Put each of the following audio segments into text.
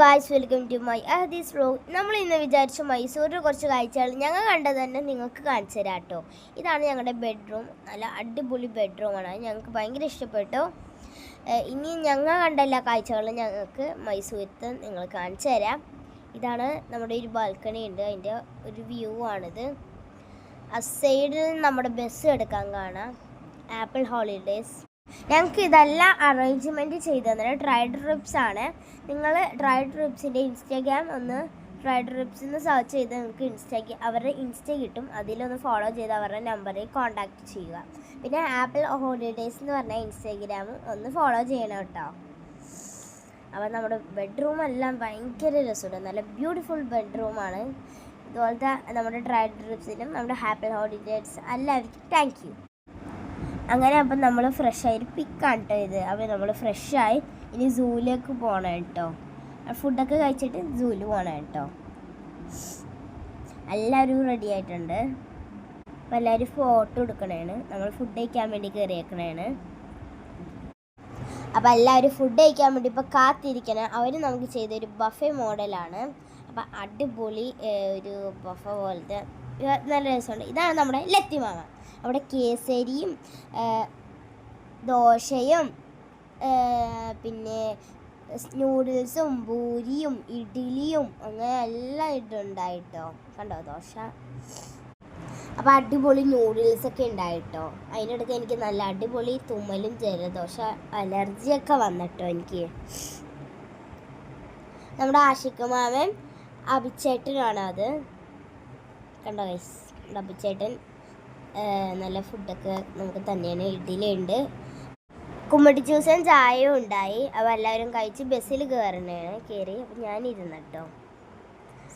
Guys welcome to my അഹദീസ് vlog നമ്മൾ ഇന്ന് വിചാരിച്ച മൈസൂരിൽ കുറച്ച് കാഴ്ചകൾ ഞങ്ങൾ കണ്ടത് തന്നെ നിങ്ങൾക്ക് കാണിച്ചു തരാം കേട്ടോ. ഇതാണ് ഞങ്ങളുടെ ബെഡ്റൂം നല്ല അടിപൊളി ബെഡ്റൂമാണ് ഞങ്ങൾക്ക് ഭയങ്കര ഇഷ്ടപ്പെട്ടു. ഇനി ഞങ്ങൾ കണ്ട എല്ലാ കാഴ്ചകളും ഞങ്ങൾക്ക് മൈസൂരത്ത് നിങ്ങൾ കാണിച്ചു തരാം. ഇതാണ് നമ്മുടെ ഒരു ബാൽക്കണി ഉണ്ട്. അതിന്റെ ഒരു വ്യൂ ആണിത്. ആ സൈഡിൽ നമ്മുടെ ബസ് എടുക്കാൻ കാണാം. ആപ്പിൾ ഹോളിഡേയ്സ് ഞങ്ങൾക്ക് ഇതെല്ലാം അറേഞ്ച്മെന്റ് ചെയ്തു തന്നത് ട്രൈഡ് ട്രിപ്സ് ആണ്. നിങ്ങൾ ട്രൈഡ് ട്രിപ്സിന്റെ ഇൻസ്റ്റാഗ്രാം ഒന്ന് ട്രൈഡ് ട്രിപ്സ് എന്ന് സെർച്ച് ചെയ്ത് നിങ്ങൾക്ക് ഇൻസ്റ്റാഗ്രാം അവരുടെ ഇൻസ്റ്റ കിട്ടും. അതിലൊന്ന് ഫോളോ ചെയ്ത് അവരുടെ നമ്പറിൽ കോൺടാക്റ്റ് ചെയ്യുക. പിന്നെ ആപ്പിൾ ഹോളിഡേയ്സ് എന്ന് പറഞ്ഞ ഇൻസ്റ്റാഗ്രാം ഒന്ന് ഫോളോ ചെയ്യണം കേട്ടോ. അപ്പോൾ നമ്മുടെ ബെഡ്റൂം എല്ലാം ഭയങ്കര രസമുണ്ട്. നല്ല ബ്യൂട്ടിഫുൾ ബെഡ്റൂമാണ് ഇതുപോലത്തെ നമ്മുടെ ട്രൈഡ് ട്രിപ്സിനും നമ്മുടെ ഹാപ്പി ഹോളിഡേയ്സ് എല്ലാവർക്കും താങ്ക് യു അങ്ങനെ അപ്പം നമ്മൾ ഫ്രഷ് ആയിട്ട് പിക്കാണ് കേട്ടോ ഇത്. അപ്പോൾ നമ്മൾ ഫ്രഷായി ഇനി സൂവിലേക്ക് പോകണം കേട്ടോ ഫുഡൊക്കെ കഴിച്ചിട്ട് സൂവിൽ പോകണം കേട്ടോ എല്ലാവരും റെഡി ആയിട്ടുണ്ട്. അപ്പോൾ എല്ലാവരും ഫോട്ടോ എടുക്കണേണ്. നമ്മൾ ഫുഡ് കഴിക്കാൻ വേണ്ടി കയറിയേക്കണേണ് അപ്പോൾ എല്ലാവരും ഫുഡ് കഴിക്കാൻ വേണ്ടി ഇപ്പോൾ കാത്തിരിക്കണം. അവർ നമുക്ക് ചെയ്തൊരു ബഫേ മോഡലാണ് അപ്പോൾ അടിപൊളി ഒരു ബഫ പോലത്തെ. നല്ല രസമുണ്ട്. ഇതാണ് നമ്മുടെ ലത്തിമാമ. അവിടെ കേസരിയും ദോശയും പിന്നെ നൂഡിൽസും പൂരിയും ഇഡ്ഡലിയും അങ്ങനെ എല്ലാം ഇട്ടുണ്ടായിട്ടോ കണ്ടോ ദോശ? അപ്പോൾ അടിപൊളി നൂഡിൽസൊക്കെ ഉണ്ടായിട്ടോ. അതിനിടയ്ക്ക് എനിക്ക് നല്ല അടിപൊളി തുമ്മലും ജലദോഷ അലർജിയൊക്കെ വന്നിട്ടോ എനിക്ക്. നമ്മുടെ ആഷിക്കുമാമൻ അഭിച്ചേട്ടനാണ് അത്. കണ്ടോ ഗൈസ് അഭിച്ചേട്ടൻ നല്ല ഫുഡൊക്കെ നമുക്ക് തന്നെയാണ് ഇഡ്ഡലിയുണ്ട്. കുമ്മടി ജ്യൂസും ചായയും ഉണ്ടായി. അപ്പോൾ എല്ലാവരും കഴിച്ച് ബസ്സിൽ കയറണേണ് കയറി അപ്പം ഞാൻ ഇരുന്നു കേട്ടോ.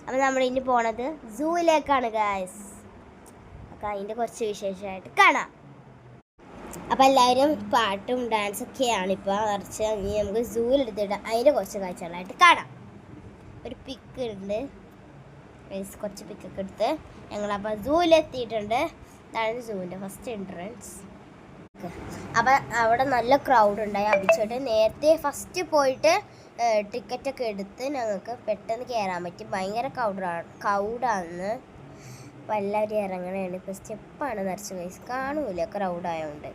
അപ്പം നമ്മൾ ഇനി പോണത് സൂവിലേക്കാണ് ഗായസ് അപ്പം അതിന്റെ കുറച്ച് വിശേഷമായിട്ട് കാണാം. അപ്പം എല്ലാവരും പാട്ടും ഡാൻസൊക്കെയാണ് ഇപ്പോൾ നിറച്ച്. ഇനി നമുക്ക് സൂവിലെടുത്തിട്ട് അതിന്റെ കുറച്ച് കാഴ്ചകളായിട്ട് കാണാം. ഒരു പിക്ക് ഉണ്ട്. കുറച്ച് പിക്കൊക്കെ എടുത്ത് ഞങ്ങളപ്പോൾ സൂവിലെത്തിയിട്ടുണ്ട്. ഇതാണ് സൂവിന്റെ ഫസ്റ്റ് എൻട്രൻസ് അപ്പം അവിടെ നല്ല ക്രൗഡ് ഉണ്ടായി. അഭിച്ചോട്ട് നേരത്തെ ഫസ്റ്റ് പോയിട്ട് ടിക്കറ്റൊക്കെ എടുത്ത് ഞങ്ങൾക്ക് പെട്ടെന്ന് കയറാൻ പറ്റി. ഭയങ്കര ക്രൗഡാണ് ക്രൗഡാണ് അപ്പം എല്ലാവരും ഇറങ്ങണേണ്. ഇപ്പോൾ സ്റ്റെപ്പാണ് നിറച്ച് വയസ്സ് കാണൂല ക്രൗഡായതുകൊണ്ട്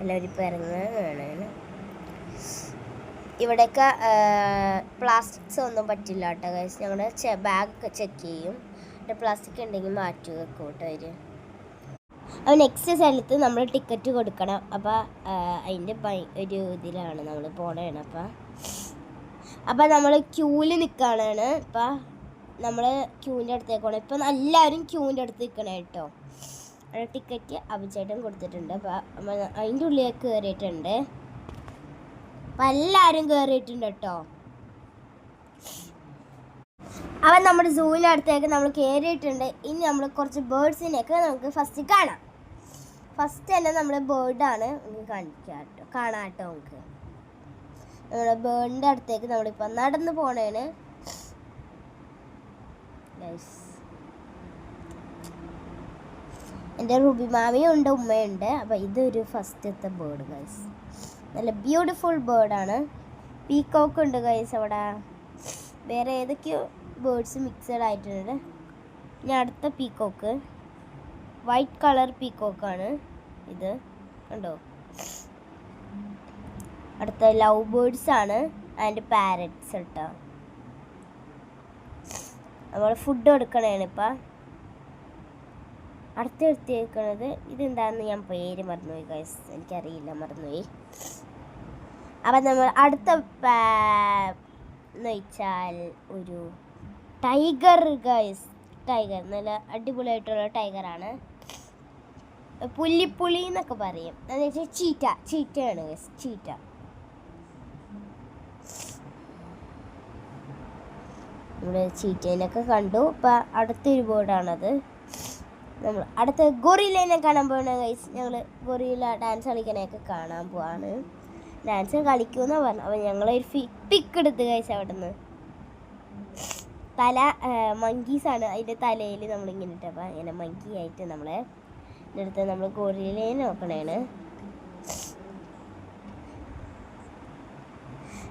എല്ലാവരും ഇപ്പോൾ ഇറങ്ങുകയാണ് ഇവിടെയൊക്കെ പ്ലാസ്റ്റിക്സ് ഒന്നും പറ്റില്ല കേട്ടോ ഗൈസ് ഞങ്ങളുടെ ബാഗ് ചെക്ക് ചെയ്യും. പ്ലാസ്റ്റിക് ഉണ്ടെങ്കിൽ മാറ്റി വെക്കും കേട്ടോ അവർ അപ്പോൾ നെക്സ്റ്റ് സ്ഥലത്ത് നമ്മൾ ടിക്കറ്റ് കൊടുക്കണം. അപ്പോൾ അതിന്റെ ഒരു ഇതിലാണ് നമ്മൾ പോണേണ്. അപ്പോൾ അപ്പോൾ നമ്മൾ ക്യൂവിൽ നിൽക്കുകയാണ് ഇപ്പോൾ നമ്മൾ ക്യൂവിന്റെ അടുത്തേക്ക് പോകണം ഇപ്പം എല്ലാവരും ക്യൂവിന്റെ അടുത്ത് നിൽക്കണം കേട്ടോ. അവിടെ ടിക്കറ്റ് അഭിചേട്ടൻ കൊടുത്തിട്ടുണ്ട്. അപ്പം അതിന്റെ ഉള്ളിലേക്ക് കയറിയിട്ടുണ്ട്. അപ്പം എല്ലാവരും കയറിയിട്ടുണ്ട് കേട്ടോ. അവൻ നമ്മുടെ സൂവിന്റെ അടുത്തേക്ക് നമ്മൾ കയറിയിട്ടുണ്ട്. ഇനി നമ്മൾ കുറച്ച് ബേർഡ്സിനെയൊക്കെ നമുക്ക് ഫസ്റ്റ് കാണാം. ഫസ്റ്റ് തന്നെ നമ്മൾ ബേർഡാണ് നമുക്ക് കാണിക്കാം കാണാട്ടോ നമുക്ക്. നമ്മുടെ ബേർഡിന്റെ അടുത്തേക്ക് നമ്മളിപ്പോൾ നടന്ന് പോണേന്. എന്റെ റുബി മാമിയും ഉണ്ട് ഉമ്മയുണ്ട്. അപ്പോൾ ഇതൊരു ഫസ്റ്റത്തെ ബേർഡ് ഗൈസ് നല്ല ബ്യൂട്ടിഫുൾ ബേർഡാണ് പീക്കോക്ക് ഉണ്ട് ഗൈസ് അവിടെ. വേറെ ഏതൊക്കെയോ ബേർഡ്സ് മിക്സഡ് ആയിട്ടുണ്ട്. ഇനി അടുത്ത പീക്കോക്ക് വൈറ്റ് കളർ പീക്കോക്കാണ് ഇത്. കണ്ടോ? അടുത്ത ലവ് ബേർഡ്സ് ആണ് ആൻഡ് പാരറ്റ്സ് കേട്ടോ. നമ്മൾ ഫുഡ് കൊടുക്കണേണ് ഇപ്പം. അടുത്ത എടുത്തേക്കുന്നത് ഇതെന്താണെന്ന് ഞാൻ പേര് മറന്നുപോയി ഗൈസ് എനിക്കറിയില്ല മറന്നുപോയി. അപ്പം നമ്മൾ അടുത്ത എന്ന് വെച്ചാൽ ഒരു ടൈഗർ ഗൈസ് ടൈഗർ നല്ല അടിപൊളിയായിട്ടുള്ള ടൈഗറാണ്. പുല്ലിപ്പുളി എന്നൊക്കെ പറയും. എന്ന് വെച്ചാൽ ചീറ്റ ചീറ്റയാണ് ചീറ്റ. നമ്മൾ ചീറ്റേനൊക്കെ കണ്ടു. ഇപ്പം അടുത്തൊരു ബോർഡാണത്. നമ്മൾ അടുത്ത ഗൊറിലേനെ കാണാൻ പോകണ ഗൈസ് ഞങ്ങൾ ഗൊറിയില ഡാൻസ് കളിക്കണയൊക്കെ കാണാൻ പോവാണ്. ഡാൻസ് കളിക്കുമെന്നാ പറഞ്ഞു. അപ്പോൾ ഞങ്ങളൊരു ഫി പിക്ക് എടുത്ത് ഗൈസ് അവിടെ നിന്ന് തല മങ്കീസാണ് അതിന്റെ തലയിൽ നമ്മളിങ്ങനെ ഇട്ടപ്പോൾ ഇങ്ങനെ മങ്കി ആയിട്ട് നമ്മളെ എടുത്ത് നമ്മൾ ഗൊറിലേനെ നോക്കണേണ്.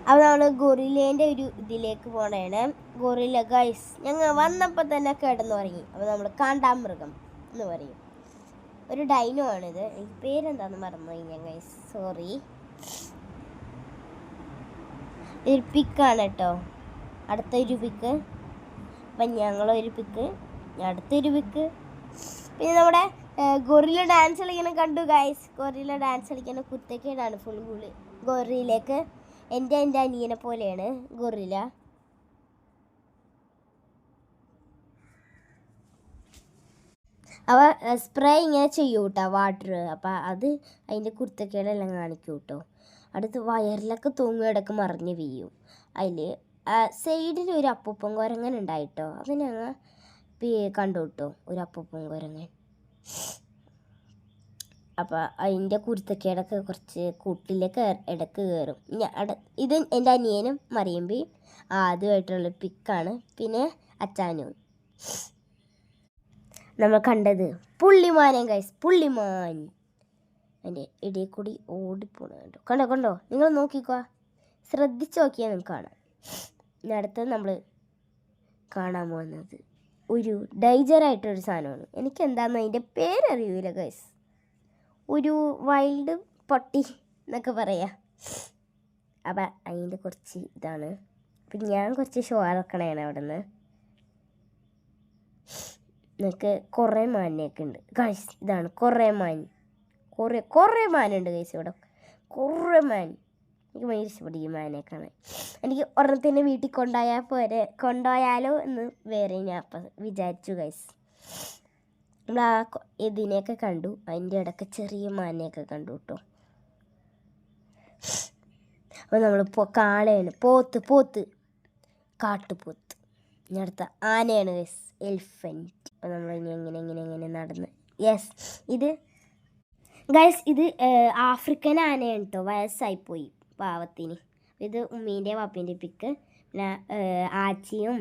അപ്പോൾ നമ്മൾ ഗൊറിലേന്റെ ഒരു ഇതിലേക്ക് പോണേണ്. ഗൊറില ഗൈസ് ഞങ്ങൾ വന്നപ്പോൾ തന്നെ കിടന്നു തുടങ്ങി അപ്പോൾ നമ്മൾ കാണ്ടാമൃഗം എന്ന് പറയും. ഒരു ഡൈനോ ആണിത്. എനിക്ക് പേരെന്താന്ന് മറന്നു ഞാൻ ഗൈസ് സോറി ഒരു പിക്കാണ് കേട്ടോ അടുത്തൊരു പിക്ക് അപ്പം ഞങ്ങളൊരു പിക്ക് അടുത്തൊരു പിക്ക് പിന്നെ നമ്മുടെ ഗൊറില ഡാൻസ് കളിക്കുന്ന കണ്ടു ഗൈസ് ഗൊറില ഡാൻസ് കളിക്കുന്ന കുത്തക്കേടാണ് ഫുൾ ഗുളി ഗൊറിയിലേക്ക് എന്റെ എന്റെ അനിയനെ പോലെയാണ് ഗൊറില അവ സ്പ്രേ ഇങ്ങനെ ചെയ്യൂ കേട്ടോ വാട്ടർ അപ്പം അത് അതിന്റെ കുർത്തക്കേടെല്ലാം കാണിക്കും കേട്ടോ അടുത്ത് വയറിലൊക്കെ തൂങ്ങി ഇടയ്ക്ക് മറിഞ്ഞ് വീഴും അതിൽ സൈഡിൽ ഒരു അപ്പൂപ്പൻ കുരങ്ങൻ ഉണ്ടായിട്ടോ. അത് ഞങ്ങൾ കണ്ടു കേട്ടോ ഒരു അപ്പൂപ്പൻ കുരങ്ങൻ. അപ്പോൾ അതിന്റെ കുരുത്തക്കേടൊക്കെ കുറച്ച് കൂട്ടിലേക്ക് ഇടയ്ക്ക് കയറും ഇത് എന്റെ അനിയനും മറിയുമ്പി ആദ്യമായിട്ടുള്ള പിക്കാണ്. പിന്നെ അച്ചാനും. നമ്മൾ കണ്ടത് പുള്ളിമാനൻ കൈസ് പുള്ളിമാൻ. അതിന്റെ ഇടയിൽ കൂടി ഓടിപ്പോണ കണ്ടോ? കണ്ടോ കണ്ടോ? നിങ്ങൾ നോക്കിക്കോ. ശ്രദ്ധിച്ച് നോക്കിയാൽ നിങ്ങൾക്ക് കാണാം. അടുത്തത് നമ്മൾ കാണാൻ പോകുന്നത്. ഒരു ഡൈജറായിട്ടൊരു സാധനമാണ്. എനിക്ക് എന്താണെന്ന് അതിന്റെ പേരറിയൂല ഗൈസ് ഒരു വൈൽഡ് പൊട്ടി എന്നൊക്കെ പറയാം. അപ്പം അതിന്റെ കുറച്ച് ഇതാണ്. പിന്നെ ഞാൻ കുറച്ച് ഷോ ഇറക്കണേണ് അവിടെ നിന്ന് നിങ്ങൾക്ക് കുറേ മാനിനെയൊക്കെ ഉണ്ട്. ഗൈസ് ഇതാണ് കുറേ മാൻ. കുറേ കുറേ മാനുണ്ട് ഗൈസ് ഇവിടെ. കുറേ മാൻ. എനിക്ക് ഭയങ്കര ഇഷ്ടപ്പെട്ടു ഈ മാനെ കാണാൻ എനിക്ക് ഒരെണ്ണത്തിന്റെ വീട്ടിൽ കൊണ്ടുപോയാൽ പോരെ കൊണ്ടുപോയാലോ എന്ന് വേറെ ഞാൻ അപ്പം വിചാരിച്ചു ഗൈസ് നമ്മൾ ആ ഇതിനെയൊക്കെ കണ്ടു. അതിന്റെ ഇടയ്ക്ക് ചെറിയ മാനയൊക്കെ കണ്ടു കേട്ടോ. അപ്പോൾ നമ്മൾ പോ കാളയാണ്. പോത്ത് പോത്ത്. കാട്ടുപോത്ത്. ഇനി അടുത്ത ആനയാണ് ഗൈസ് എലിഫന്റ് അപ്പോൾ നമ്മൾ ഇനി എങ്ങനെ എങ്ങനെ എങ്ങനെ നടന്ന്. യെസ് ഇത് ഗൈസ് ഇത് ആഫ്രിക്കൻ ആനയാണ് കേട്ടോ. വയസ്സായിപ്പോയി പാവത്തിന്. ഇത് ഉമ്മീന്റെ പാപ്പീന്റെ പിക്ക് പിന്നെ ആച്ചിയും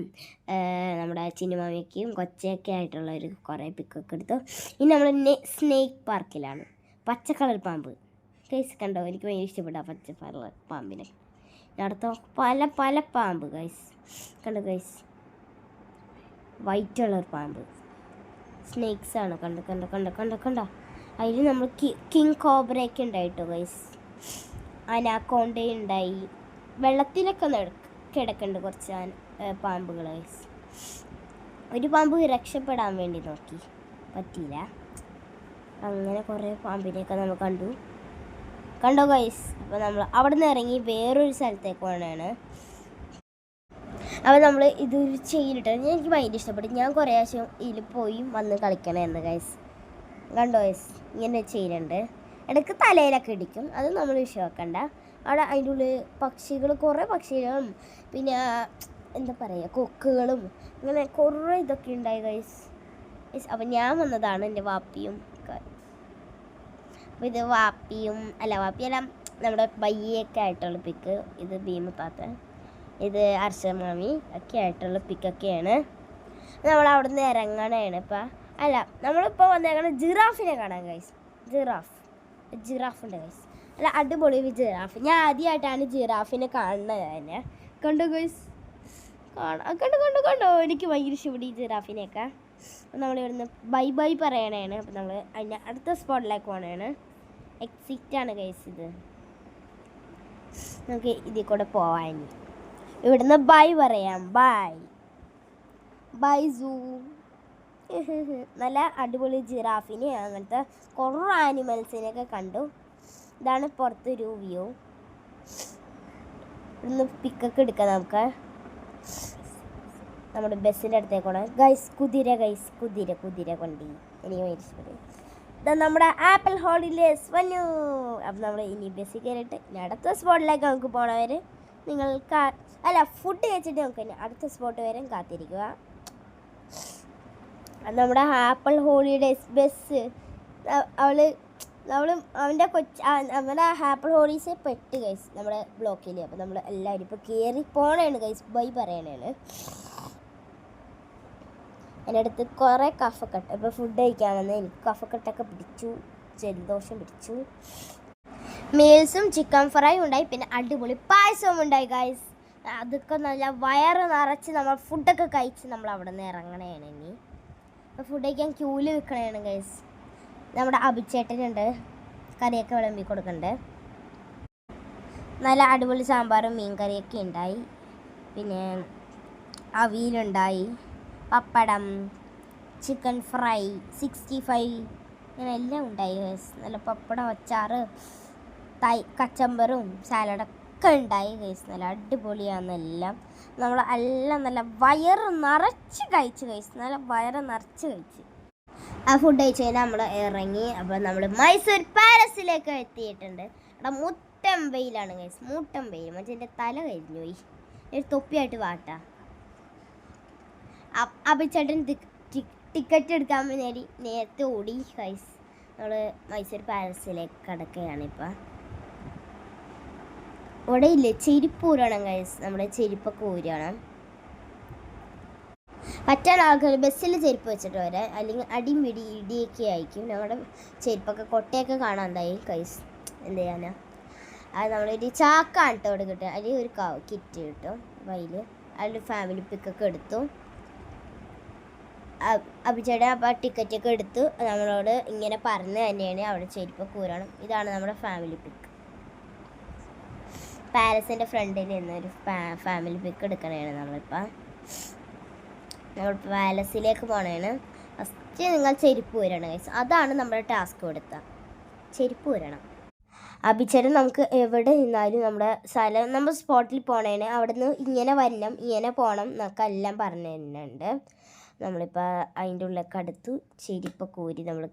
നമ്മുടെ ചിന്നുമാമിയൊക്കെയും കൊച്ചയൊക്കെ ആയിട്ടുള്ള ഒരു കുറേ പിക്കൊക്കെ എടുത്തു. ഇനി നമ്മൾ സ്നേക്ക് പാർക്കിലാണ്. പച്ച കളർ പാമ്പ്. ഗൈസ് കണ്ടോ? എനിക്ക് ഭയങ്കര ഇഷ്ടപ്പെട്ടു പച്ച കളർ പാമ്പിനെ. അടുത്ത പല പല പാമ്പ് ഗൈസ് കണ്ടോ ഗൈസ് വൈറ്റ് കളർ പാമ്പ്. സ്നേക്സ് ആണ്. കണ്ടോ കണ്ടോ കണ്ടോ കണ്ടോ കണ്ടോ? അതിൽ നമ്മൾ കിങ് കോബ്രയൊക്കെ ഉണ്ടായിട്ടോ ഗൈസ് അനാക്കോണ്ട ഉണ്ടായി. വെള്ളത്തിലൊക്കെ കിടക്കുന്നുണ്ട് കുറച്ച് പാമ്പുകൾ ഒരു പാമ്പ് രക്ഷപ്പെടാൻ വേണ്ടി നോക്കി. പറ്റിയില്ല. അങ്ങനെ കുറേ പാമ്പിനെയൊക്കെ നമ്മൾ കണ്ടു. കണ്ടോ ഗൈസ് അപ്പോൾ നമ്മൾ അവിടെ നിന്ന് ഇറങ്ങി വേറൊരു സ്ഥലത്തേക്ക് പോകണതാണ് അപ്പോൾ നമ്മൾ ഇതൊരു ചെയ്തിട്ട് എനിക്ക് ഭയങ്കര ഇഷ്ടപ്പെട്ടു. ഞാൻ കുറേ ആവശ്യം ഇതിൽ പോയി വന്ന് കളിക്കണമായിരുന്നു ഗൈസ് കണ്ടോ ഗൈസ് ഇങ്ങനെ ചെയിനുണ്ട് ഇടയ്ക്ക് തലയിലൊക്കെ ഇടിക്കും. അത് നമ്മൾ വിഷയമാക്കണ്ട അവിടെ അതിന്റെ ഉള്ളിൽ പക്ഷികൾ കുറേ പക്ഷികളും പിന്നെ എന്താ പറയുക കൊക്കുകളും അങ്ങനെ കുറേ ഇതൊക്കെ ഉണ്ടായി ഗൈസ് ഗൈസ് അപ്പം ഞാൻ വന്നതാണ് എന്റെ വാപ്പിയും അപ്പോൾ ഇത് വാപ്പിയും അല്ല വാപ്പിയല്ല നമ്മുടെ ബയ്യൊക്കെ ആയിട്ടുള്ള പിക്ക് ഇത് ഭീമത്താത്ത ഇത് അർഷമാമി ഒക്കെ ആയിട്ടുള്ള പിക്കൊക്കെയാണ് നമ്മൾ അവിടെ നിന്ന് ഇറങ്ങണേണ് ഇപ്പം. അല്ല നമ്മളിപ്പോൾ വന്നേക്കണ ജിറാഫിനെ കാണാൻ ഗൈസ് ജിറാഫ് ജിറാഫുണ്ട് ഗൈസ് അല്ല അടിപൊളി ജിറാഫ്. ഞാൻ ആദ്യമായിട്ടാണ് ജിറാഫിനെ കാണുന്നത് തന്നെ. കണ്ടു ഗൈസ് കാണാം. കണ്ടു കണ്ടു കണ്ടോ? എനിക്ക് ഭയങ്കര ഇഷ്ടപ്പെട്ടു ഈ ജിറാഫിനെയൊക്കെ. അപ്പം നമ്മൾ ഇവിടുന്ന് ബൈ ബൈ പറയണേണ്. അപ്പം നമ്മൾ അതിന്റെ അടുത്ത സ്പോട്ടിലേക്ക് പോകണേണ് എക്സിറ്റ് ആണ് ഗൈസ് ഇത്. നമുക്ക് ഇതിൽ കൂടെ പോവാൻ ഇവിടുന്ന് ബൈ പറയാം. ബൈ ബൈ സൂ നല്ല അടിപൊളി ജിറാഫിനെ അങ്ങനത്തെ കുറേ ആനിമൽസിനെയൊക്കെ കണ്ടു. ഇതാണ് പുറത്തൊരു വ്യൂ. ഇവിടുന്ന് പിക്കൊക്കെ എടുക്കാം നമുക്ക്. നമ്മുടെ ബസ്സിന്റെ അടുത്തേക്ക് പോകണം ഗൈസ് കുതിര ഗൈസ് കുതിര കുതിര കൊണ്ടി എനിക്ക് ഇഷ്ടപ്പെട്ടു ഇതാ നമ്മുടെ ആപ്പിൾ ഹോളിലെ വന്നു അപ്പം നമ്മൾ ഇനി ബസ്സിൽ കയറിയിട്ട് ഇനി അടുത്ത സ്പോട്ടിലേക്ക് നമുക്ക് പോകണവർ നിങ്ങൾ അല്ല ഫുഡ് കഴിച്ചിട്ട് നമുക്ക് അടുത്ത സ്പോട്ട് വരെ കാത്തിരിക്കുക. നമ്മുടെ ആപ്പിൾ ഹോളിഡേസ് ബസ് അവൾ നമ്മൾ അവന്റെ കൊച്ച് നമ്മുടെ ആപ്പിൾ ഹോളീസ് പെട്ട് ഗൈസ് നമ്മുടെ ബ്ലോക്കിൽ അപ്പോൾ നമ്മൾ എല്ലാവരും ഇപ്പോൾ കയറി പോണേണ് ഗൈസ് ബൈ പറയണേണ്. എന്റെ അടുത്ത് കുറേ കഫക്കെട്ട് ഇപ്പോൾ ഫുഡ് കഴിക്കാൻ വന്നാൽ എനിക്ക് കഫക്കെട്ടൊക്കെ പിടിച്ചു ജലദോഷം പിടിച്ചു. മീൽസും ചിക്കൻ ഫ്രൈ ഉണ്ടായി പിന്നെ അടിപൊളി പായസവും ഉണ്ടായി ഗൈസ് അതൊക്കെ നല്ല വയറ് നിറച്ച് നമ്മൾ ഫുഡൊക്കെ കഴിച്ച് നമ്മൾ അവിടെ നിന്ന് ഇറങ്ങണേണ് ഇനി. ഫുഡ് കഴിക്കാൻ ക്യൂൽ നിൽക്കണേണ് ഗൈസ് നമ്മുടെ അഭിച്ചേട്ടനുണ്ട് കറിയൊക്കെ വിളമ്പി കൊടുക്കണ്ടേ. നല്ല അടിപൊളി സാമ്പാറും മീൻ കറിയൊക്കെ ഉണ്ടായി പിന്നെ അവിയലുണ്ടായി. Pappadam chicken fry sixty five അങ്ങനെ എല്ലാം ഉണ്ടായി ഗൈസ് നല്ല പപ്പടം അച്ചാറ് തൈ കച്ചമ്പറും സാലഡൊക്കെ ഉണ്ടായി ഗൈസ് നല്ല അടിപൊളിയാണെന്നെല്ലാം നമ്മൾ എല്ലാം നല്ല വയറ് നിറച്ച് കഴിച്ച് കഴിച്ച് നല്ല വയറ് നിറച്ച് കഴിച്ച്. ആ ഫുഡ് കഴിച്ച് കഴിഞ്ഞാൽ നമ്മൾ ഇറങ്ങി അപ്പോൾ നമ്മൾ മൈസൂർ പാലസിലേക്ക് എത്തിയിട്ടുണ്ട്. അവിടെ മുട്ടം വെയിലാണ് കഴിച്ച് മുട്ടം വെയിൽ മറ്റേ എന്റെ തല കരിഞ്ഞു പോയി. ഒരു തൊപ്പിയായിട്ട് വാട്ടാ. അഭിച്ചേട്ടൻ ടിക്കറ്റ് എടുക്കാൻ വേണ്ടി നേരത്തെ ഓടി കൈസ് നമ്മൾ മൈസൂർ പാലസിലേക്ക് കിടക്കുകയാണ് ഇപ്പം. ഇവിടെ ഇല്ലേ ചെരുപ്പ് ഊരണം കഴിച്ച് നമ്മുടെ ചെരുപ്പൊക്കെ ഊരണം. പറ്റാൻ ആൾക്കാർ ബസ്സിൽ ചെരുപ്പ് വെച്ചിട്ട് വരാം. അല്ലെങ്കിൽ അടിയും പിടി ഇടിയൊക്കെ ആയിരിക്കും. നമ്മുടെ ചെരുപ്പൊക്കെ കൊട്ടയൊക്കെ കാണാണ്ടായി കൈസ് എന്ത് ചെയ്യാനാ? അത് നമ്മളൊരു ചാക്കാണ് കേട്ടോ അവിടെ കിട്ടുക. അല്ലെങ്കിൽ ഒരു കാവ് കിറ്റ് കിട്ടും അപ്പോൾ അതിൽ ഫാമിലി പിക്കൊക്കെ എടുത്തു. അഭിചേട്ടൻ അപ്പോൾ ടിക്കറ്റൊക്കെ എടുത്തു. നമ്മളോട് ഇങ്ങനെ പറഞ്ഞ് തന്നെയാണ് അവിടെ ചെരുപ്പൊക്കെ ഊരണം. ഇതാണ് നമ്മുടെ ഫാമിലി പിക്ക്. പാലസിന്റെ ഫ്രണ്ടിൽ നിന്ന് ഒരു ഫാമിലി പിക്ക് എടുക്കണേണ് നമ്മളിപ്പോൾ നമ്മൾ പാലസിലേക്ക് പോകണേണ് ഫസ്റ്റ് നിങ്ങൾ ചെരുപ്പ് വരണം കഴിച്ചു അതാണ് നമ്മുടെ ടാസ്ക് കൊടുത്ത. ചെരുപ്പ് വരണം അഭിചരം നമുക്ക് എവിടെ നിന്നാലും നമ്മുടെ സ്ഥലം നമ്മൾ സ്പോട്ടിൽ പോകണേന് അവിടെ നിന്ന് ഇങ്ങനെ വരണം ഇങ്ങനെ പോകണം എന്നൊക്കെ എല്ലാം പറഞ്ഞു തരുന്നുണ്ട്. നമ്മളിപ്പോൾ അതിന്റെ ഉള്ളിലേക്ക് അടുത്ത് ചെരുപ്പൊക്കെ ഊരി നമ്മൾ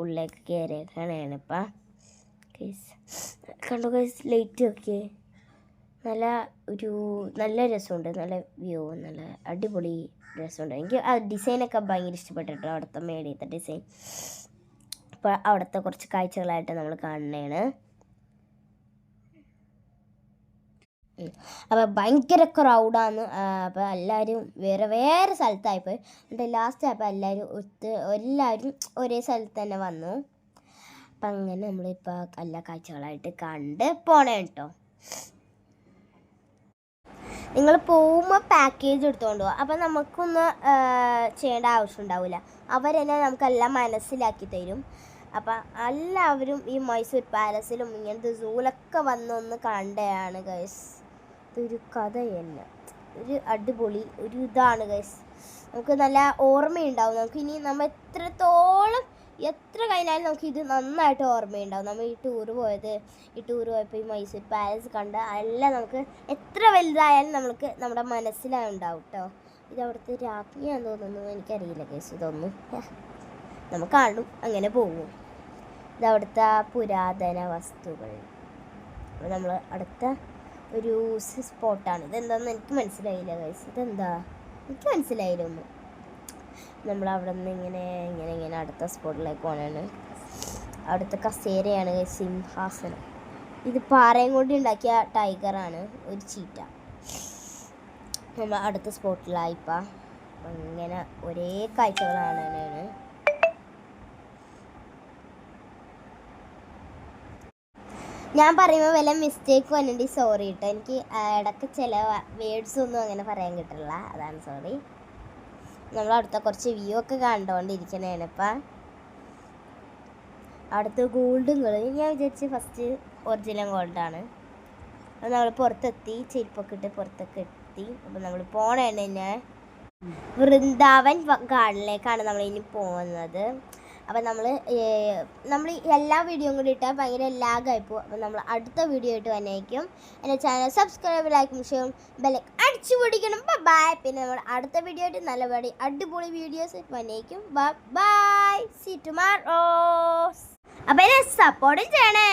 ഉള്ളിലേക്ക് കയറിയേക്കാണ് ഇപ്പം. കേസ് കണ്ടു കേസ് ലൈറ്റ് ഒക്കെ? നല്ല ഒരു നല്ല രസമുണ്ട് നല്ല വ്യൂ നല്ല അടിപൊളി രസമുണ്ട്. എനിക്ക് ആ ഡിസൈനൊക്കെ ഭയങ്കര ഇഷ്ടപ്പെട്ടിട്ട് അവിടുത്തെ മേടിയത്തെ ഡിസൈൻ അപ്പോൾ അവിടുത്തെ കുറച്ച് കാഴ്ചകളായിട്ട് നമ്മൾ കാണണേണ് അപ്പോൾ ഭയങ്കര ക്രൗഡാണ് അപ്പോൾ എല്ലാവരും വേറെ വേറെ സ്ഥലത്തായിപ്പോയി. എന്നിട്ട് ലാസ്റ്റ് അപ്പോൾ എല്ലാവരും ഒത്ത് എല്ലാവരും ഒരേ സ്ഥലത്ത് തന്നെ വന്നു. അപ്പം അങ്ങനെ നമ്മളിപ്പോൾ എല്ലാ കാഴ്ചകളായിട്ട് കണ്ട് പോണേ കേട്ടോ നിങ്ങൾ പോകുമ്പോൾ പാക്കേജ് എടുത്തുകൊണ്ട് പോകാം അപ്പം നമുക്കൊന്ന് ചെയ്യേണ്ട ആവശ്യം ഉണ്ടാവില്ല അവരെന്നെ നമുക്കെല്ലാം മനസ്സിലാക്കി തരും. അപ്പം എല്ലാവരും ഈ മൈസൂർ പാലസിലും ഇങ്ങനത്തെ സൂലൊക്കെ വന്നൊന്ന് കണ്ടതാണ് ഗൈസ് ഇതൊരു കഥ തന്നെ ഒരു അടിപൊളി ഒരു ഇതാണ് ഗൈസ് നമുക്ക് നല്ല ഓർമ്മയുണ്ടാവും. നമുക്ക് ഇനി നമ്മൾ എത്രത്തോളം എത്ര കഴിഞ്ഞാലും നമുക്ക് ഇത് നന്നായിട്ട് ഓർമ്മയുണ്ടാവും. നമ്മൾ ഈ ടൂർ പോയത് ഈ ടൂർ പോയപ്പോൾ ഈ മൈസൂർ പാലസ് കണ്ട് എല്ലാം നമുക്ക് എത്ര വലുതായാലും നമുക്ക് നമ്മുടെ മനസ്സിലുണ്ടാവും കേട്ടോ ഇത് അവിടുത്തെ രാജ്ഞിയാന്ന് തോന്നുന്നു. എനിക്കറിയില്ല കേസ് ഇതൊന്നും നമുക്ക് കാണും. അങ്ങനെ പോകും ഇത് അവിടുത്തെ പുരാതന വസ്തുക്കൾ. അപ്പോൾ നമ്മൾ അടുത്ത ഒരു സ്പോട്ടാണ് ഇതെന്താണെന്ന് എനിക്ക് മനസ്സിലായില്ല ഗൈസ് ഇതെന്താ? എനിക്ക് മനസ്സിലായില്ല ഒന്നും. നമ്മൾ അവിടെ നിന്ന് ഇങ്ങനെ ഇങ്ങനെ ഇങ്ങനെ അടുത്ത സ്പോട്ടിലേക്ക് പോകണാണ് അവിടുത്തെ കസേരയാണ് സിംഹാസനം. ഇത് പാറയും കൊണ്ട് ഉണ്ടാക്കിയ ടൈഗറാണ് ഒരു ചീറ്റ. നമ്മൾ അടുത്ത സ്പോട്ടിലായിപ്പോൾ അങ്ങനെ ഒരേ കാഴ്ചകളാണ് ഞാൻ പറയുമ്പോൾ വല്ല മിസ്റ്റേക്ക് വന്നിട്ട് സോറി കേട്ടോ എനിക്ക് ഇടയ്ക്ക് ചില വേർഡ്സ് ഒന്നും അങ്ങനെ പറയാൻ കിട്ടില്ല അതാണ് സോറി നമ്മൾ അടുത്ത കുറച്ച് വ്യൂ ഒക്കെ കണ്ടുകൊണ്ടിരിക്കണേണ് ഇപ്പം. അടുത്ത് ഗോൾഡുകൾ ഞാൻ വിചാരിച്ച് ഫസ്റ്റ് ഒറിജിനൽ ഗോൾഡാണ് അപ്പോൾ നമ്മൾ പുറത്തെത്തി ചെരുപ്പൊക്കെ ഇട്ട് പുറത്തൊക്കെ എത്തി. അപ്പോൾ നമ്മൾ പോണേണ് തന്നെ വൃന്ദാവൻ ഗാർഡനിലേക്കാണ് നമ്മൾ ഇനി പോകുന്നത്. അപ്പം നമ്മൾ നമ്മൾ എല്ലാ വീഡിയോയും കൂടി ഇട്ടാൽ ഭയങ്കര ലാഗായി പോകും അപ്പം നമ്മൾ അടുത്ത വീഡിയോ ആയിട്ട് വന്നേക്കും. എന്റെ ചാനൽ സബ്സ്ക്രൈബ് ലൈക്കും ഷെയറും ബെല്ലൈക്ക് അടിച്ചു പിടിക്കണം. ബൈ പിന്നെ നമ്മൾ അടുത്ത വീഡിയോ ആയിട്ട് നല്ല അടിപൊളി വീഡിയോസ് വന്നേക്കും. ബൈ സി ടുമാറോസ് അപ്പം എന്നെ സപ്പോർട്ടും ചെയ്യണേ.